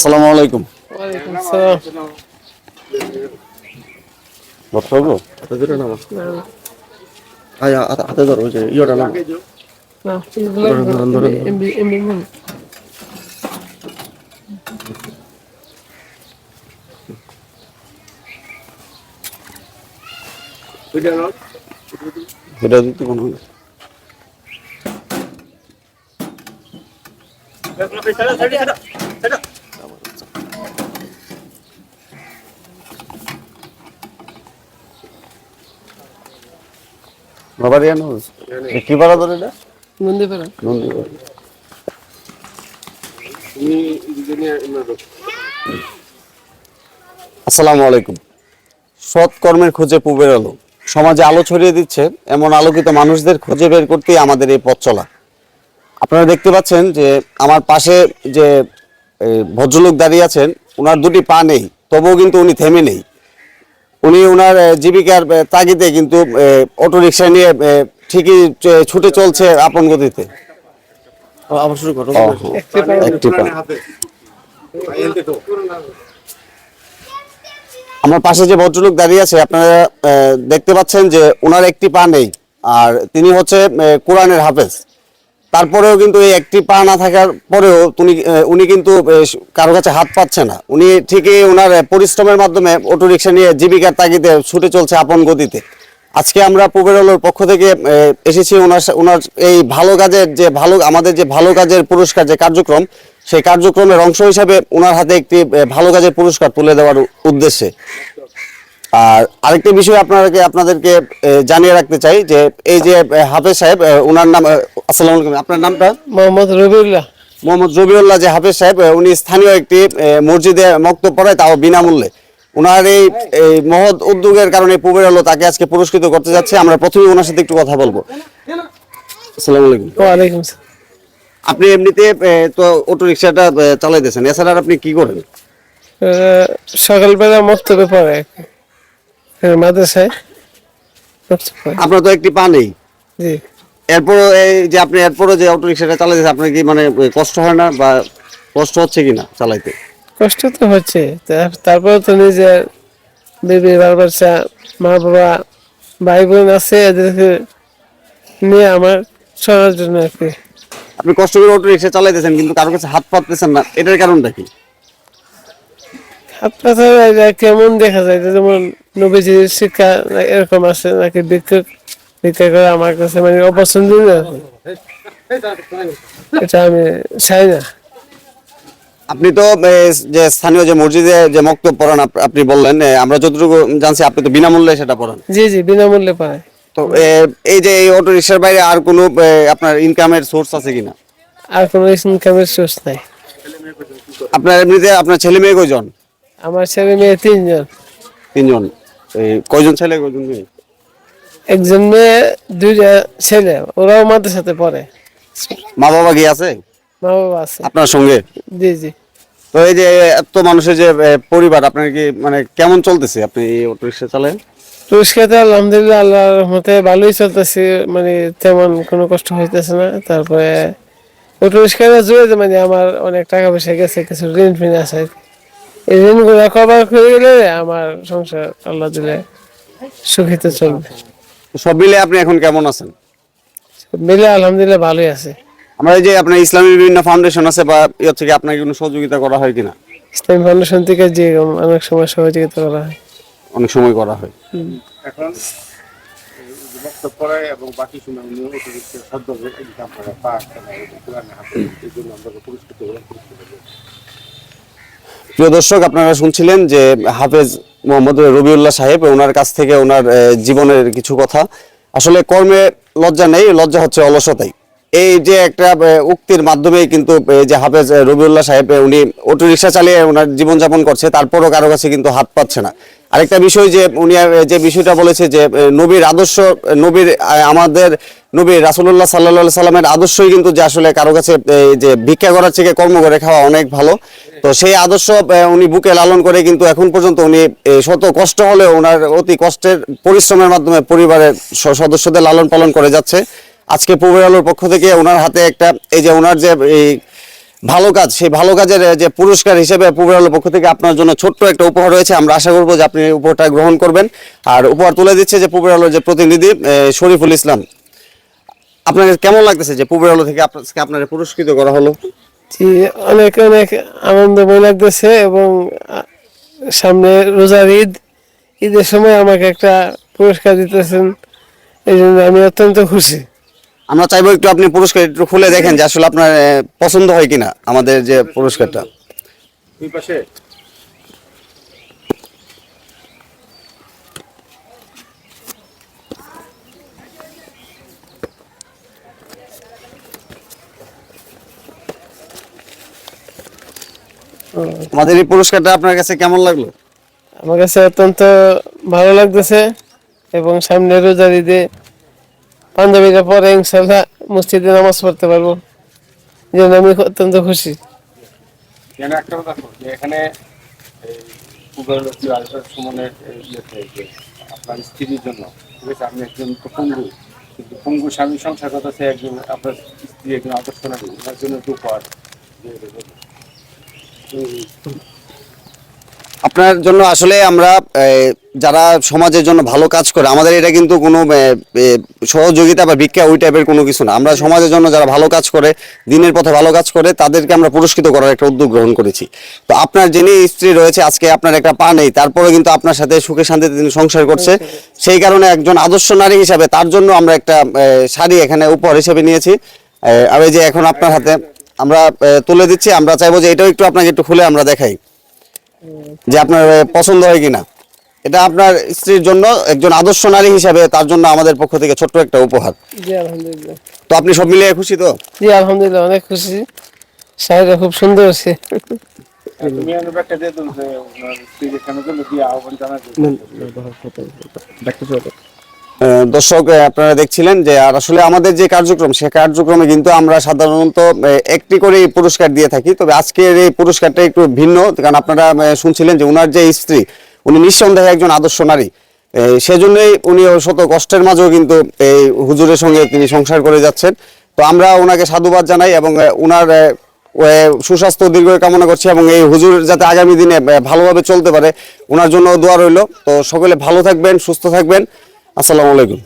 আসসালামু আলাইকুম ওয়ালাইকুম আসসালাম কথা বলব হাতে ধরে নামা আয় হাতে- হাতে ধরো ওই যে ইয়েটা নামা না ধরুন, ধরুন, ধরুন। এমবি এমবি মন এটা কি ধরে এটা? আসসালামু আলাইকুম। সৎ কর্মের খোঁজে পুবের আলো। সমাজে আলো ছড়িয়ে দিচ্ছে এমন আলোকিত মানুষদের খুঁজে বের করতেই আমাদের এই পথ চলা। আপনারা দেখতে পাচ্ছেন যে আমার পাশে যে ভদ্রলোক দাঁড়িয়ে আছেন ওনার দুটি পা নেই তবুও কিন্তু উনি থেমে নেই। উনি ওনার জীবিকার তাগিদে কিন্তু অটো রিক্সা নিয়ে ঠিকই ছুটে চলছে আপন গতিতে। আবার শুরু করো। আমার পাশে যে ভদ্রলোক দাঁড়িয়ে আছে আপনারা দেখতে পাচ্ছেন যে ওনার একটি পা নেই আর তিনি হচ্ছে কোরআনের হাফেজ। তারপরেও কিন্তু এই একটি পা না থাকার পরেও তুমি উনি কিন্তু কারও কাছে হাত পাচ্ছে না। উনি ঠিকই ওনার পরিশ্রমের মাধ্যমে অটো রিক্সা নিয়ে জীবিকার তাগিদে ছুটে চলছে আপন গতিতে। আজকে আমরা পুবেরলোর পক্ষ থেকে এসেছি ওনার ওনার এই ভালো কাজের যে ভালো, আমাদের যে ভালো কাজের পুরস্কার যে কার্যক্রম, সেই কার্যক্রমের অংশ হিসাবে ওনার হাতে একটি ভালো কাজের পুরস্কার তুলে দেওয়ার উদ্দেশ্যে। আর আরেকটি বিষয় আপনাদেরকে আপনাদেরকে জানিয়ে রাখতে চাই যে এই যে হাফেজ সাহেব ওনার নাম আসসালামু আলাইকুম আপনার নামটা? মোহাম্মদ রবিউল্লাহ। মোহাম্মদ রবিউল্লাহ যে হাফেজ সাহেব উনি স্থানীয় একটি মসজিদে মক্তব পড়ায় তাও বিনামূল্যে। ওনার এই মহৎ উদ্যোগের কারণে পুবের আলো তাকে আজকে পুরস্কৃত করতে যাচ্ছে। আমরা প্রথমে ওনার সাথে একটু কথা বলব। আসসালামু আলাইকুম। ওয়ালাইকুম আসসালাম আপনি এমনিতে তো অটো রিক্সাটা চালাইতেছেন। এছাড়া আর আপনি কি করেন? সকালবেলা মক্তবে পড়ে এখানে মাদ্রাসায় মক্তবে আপনার তো একটি পা নেই জি। এরপরও এই যে আপনি এরপরও যে অটো রিক্সাটা চালাইতেছেন আপনার কি মানে কষ্ট হয় না বা কষ্ট হচ্ছে কিনা চালাইতে? কষ্ট তো হচ্ছে। তারপরে তো নিজের বেবি বাল বাচ্চা মা বাবা ভাই বোন আছে এদেরকে নিয়ে আমার চলার জন্য আর কি। আপনি কষ্ট করে অটো রিক্সা চালাইতেছেন কিন্তু কারোর কাছে হাত পাততেছেন না এটার কারণটা কি? হাত এটা কেমন দেখা যায়? যেমন নবীজির শিক্ষা এরকম আছে নাকি ভিক্ষা করে আমার কাছে মানে অপছন্দ এটা আমি চাই না। আপনি তো যে স্থানীয় যে মসজিদে যে মক্তব পড়ান আপনি বললেন আমরা যতটুকু জানছি আপনি তো বিনামূল্যে সেটা পড়ান। জি জি বিনামূল্যে পায় তো এই যে এই অটো রিক্সার বাইরে আর কোনো আপনার ইনকামের সোর্স আছে কিনা? আর কোনো ইনকামের সোর্স নাই। আপনার এমনিতে আপনার ছেলে মেয়ে কয়জন? আমার ছেলে মেয়ে তিনজন। তিনজন। এই কয়জন ছেলে কয়জন মেয়ে? একজন মেয়ে দুইটা ছেলে। ওরাও মাদের সাথে পড়ে। মা বাবা কি আছে? মা বাবা আছে। আপনার সঙ্গে? জি জি। তো এই যে এত মানুষের যে পরিবার আপনার কি মানে কেমন চলতেছে? আপনি এই অটো রিক্সা চালান পুরস্কারটা আলহামদুলিল্লাহ আল্লাহর রহমতে ভালোই চলতেছে। মানে তেমন কোনো কষ্ট হইতেছে না। তারপরে অটো পুরস্কারে জুড়ে মানে আমার অনেক টাকা পয়সা গেছে কিছু ঋণ ফিন আছে। ঋণগুলো কভার করে গেলে আমার সংসার আল্লাহ দিলে সুখিত চলবে। সব মিলে আপনি এখন কেমন আছেন? মিলে আলহামদুলিল্লাহ ভালোই আছে। আমরা এই যে আপনার ইসলামী বিভিন্ন ফাউন্ডেশন আছে বা ইয়ে থেকে আপনাকে কোনো সহযোগিতা করা হয় কিনা? ইসলামী ফাউন্ডেশন থেকে যে অনেক সময় সহযোগিতা করা হয়। অনেক সময় করা হয়। এখন বক্তব্য পড়ায় এবং বাকি শুনানি অতিরিক্ত সদ্য এদিকে আপনারা পাক কোরআনে এই জন্য আমরা পুরস্কৃত হলাম পুরস্কৃত হলাম। প্রিয় দর্শক, আপনারা শুনছিলেন যে হাফেজ মোহাম্মদ রবিউল্লাহ সাহেব ওনার কাছ থেকে ওনার জীবনের কিছু কথা। আসলে কর্মে লজ্জা নেই, লজ্জা হচ্ছে অলসতাই। এই যে একটা উক্তির মাধ্যমে কিন্তু যে হাফেজ রবিউল্লাহ সাহেব উনি অটো রিক্সা চালিয়ে ওনার জীবনযাপন করছে, তারপরও কারও কাছে কিন্তু হাত পাচ্ছে না। আরেকটা বিষয় যে, উনি যে বিষয়টা বলেছে যে নবীর আদর্শ, নবীর আমাদের নবী রাসুল্লাহ সাল্লাহ সাল্লামের আদর্শই কিন্তু যে আসলে কারও কাছে যে ভিক্ষা করার থেকে কর্ম করে খাওয়া অনেক ভালো। তো সেই আদর্শ উনি বুকে লালন করে কিন্তু এখন পর্যন্ত উনি শত কষ্ট হলেও ওনার অতি কষ্টের পরিশ্রমের মাধ্যমে পরিবারের সদস্যদের লালন পালন করে যাচ্ছে। আজকে পূবের আলোর পক্ষ থেকে ওনার হাতে একটা, এই যে ওনার যে এই ভালো কাজ, সেই ভালো কাজের, যে পুরস্কার হিসেবে পুবরালের পক্ষ থেকে আপনার জন্য ছোট্ট একটা উপহার রয়েছে। আমরা আশা করব যে আপনি উপহারটা গ্রহণ করবেন। আর উপহার তুলে দিচ্ছে যে পুবরালের যে প্রতিনিধি শরীফুল ইসলাম। আপনাকে কেমন লাগতেছে যে পুবরালো থেকে আপনাকে আপনার পুরস্কৃত করা হলো? জি, অনেক অনেক আনন্দময় লাগতেছে এবং সামনে রোজার ঈদ, ঈদের সময় আমাকে একটা পুরস্কার দিতেছেন। এই জন্য আমি অত্যন্ত খুশি। আমরা চাইব একটু আপনি পুরস্কার একটু খুলে দেখেন যে আসলে আপনার পছন্দ হয় কিনা আমাদের যে পুরস্কারটা। পাশে। আমাদের এই পুরস্কারটা আপনার কাছে কেমন লাগল? আমার কাছে অত্যন্ত ভালো লাগতেছে এবং সামনে রোজার ঈদে পাঞ্জাবিটা পরে ইনশাল্লাহ মসজিদে নামাজ পড়তে পারব। জন্য আমি অত্যন্ত খুশি। একটা কথা এখানে আপনার জন্য একজন স্বামী সংসার একজন আপনার ওনার জন্য একটু। আপনার জন্য আসলে আমরা যারা সমাজের জন্য ভালো কাজ করে, আমাদের এটা কিন্তু কোনো সহযোগিতা বা ভিক্ষা ওই টাইপের কোনো কিছু না। আমরা সমাজের জন্য যারা ভালো কাজ করে, দিনের পথে ভালো কাজ করে, তাদেরকে আমরা পুরস্কৃত করার একটা উদ্যোগ গ্রহণ করেছি। তো আপনার যিনি স্ত্রী রয়েছে, আজকে আপনার একটা পা নেই, তারপরে কিন্তু আপনার সাথে সুখে শান্তিতে তিনি সংসার করছে। সেই কারণে একজন আদর্শ নারী হিসাবে তার জন্য আমরা একটা শাড়ি এখানে উপহার হিসেবে নিয়েছি। আর এই যে এখন আপনার হাতে আমরা তুলে দিচ্ছি, আমরা চাইব যে এটাও একটু আপনাকে একটু খুলে আমরা দেখাই। যে আপনার পছন্দ হয় কিনা এটা আপনার স্ত্রীর জন্য একজন আদর্শ নারী হিসাবে তার জন্য আমাদের পক্ষ থেকে ছোট্ট একটা উপহার জি আলহামদুলিল্লাহ তো আপনি সব মিলিয়ে খুশি তো জি আলহামদুলিল্লাহ অনেক খুশি শাড়িটা খুব সুন্দর আছে একটা দিয়ে দর্শক আপনারা দেখছিলেন যে আর আসলে আমাদের যে কার্যক্রম সে কার্যক্রমে কিন্তু আমরা সাধারণত একটি করে পুরস্কার দিয়ে থাকি। তবে আজকের এই পুরস্কারটা একটু ভিন্ন কারণ আপনারা শুনছিলেন যে উনার যে স্ত্রী উনি নিঃসন্দেহে একজন আদর্শ নারী। সেজন্যই উনি শত কষ্টের মাঝেও কিন্তু এই হুজুরের সঙ্গে তিনি সংসার করে যাচ্ছেন। তো আমরা ওনাকে সাধুবাদ জানাই এবং আহ, উনার আহ, ও, আহ, সুস্বাস্থ্য দীর্ঘ কামনা করছি এবং এই হুজুর যাতে আগামী দিনে ভালোভাবে চলতে পারে ওনার জন্য দোয়া রইল। তো সকলে ভালো থাকবেন সুস্থ থাকবেন। আসসালামু আলাইকুম।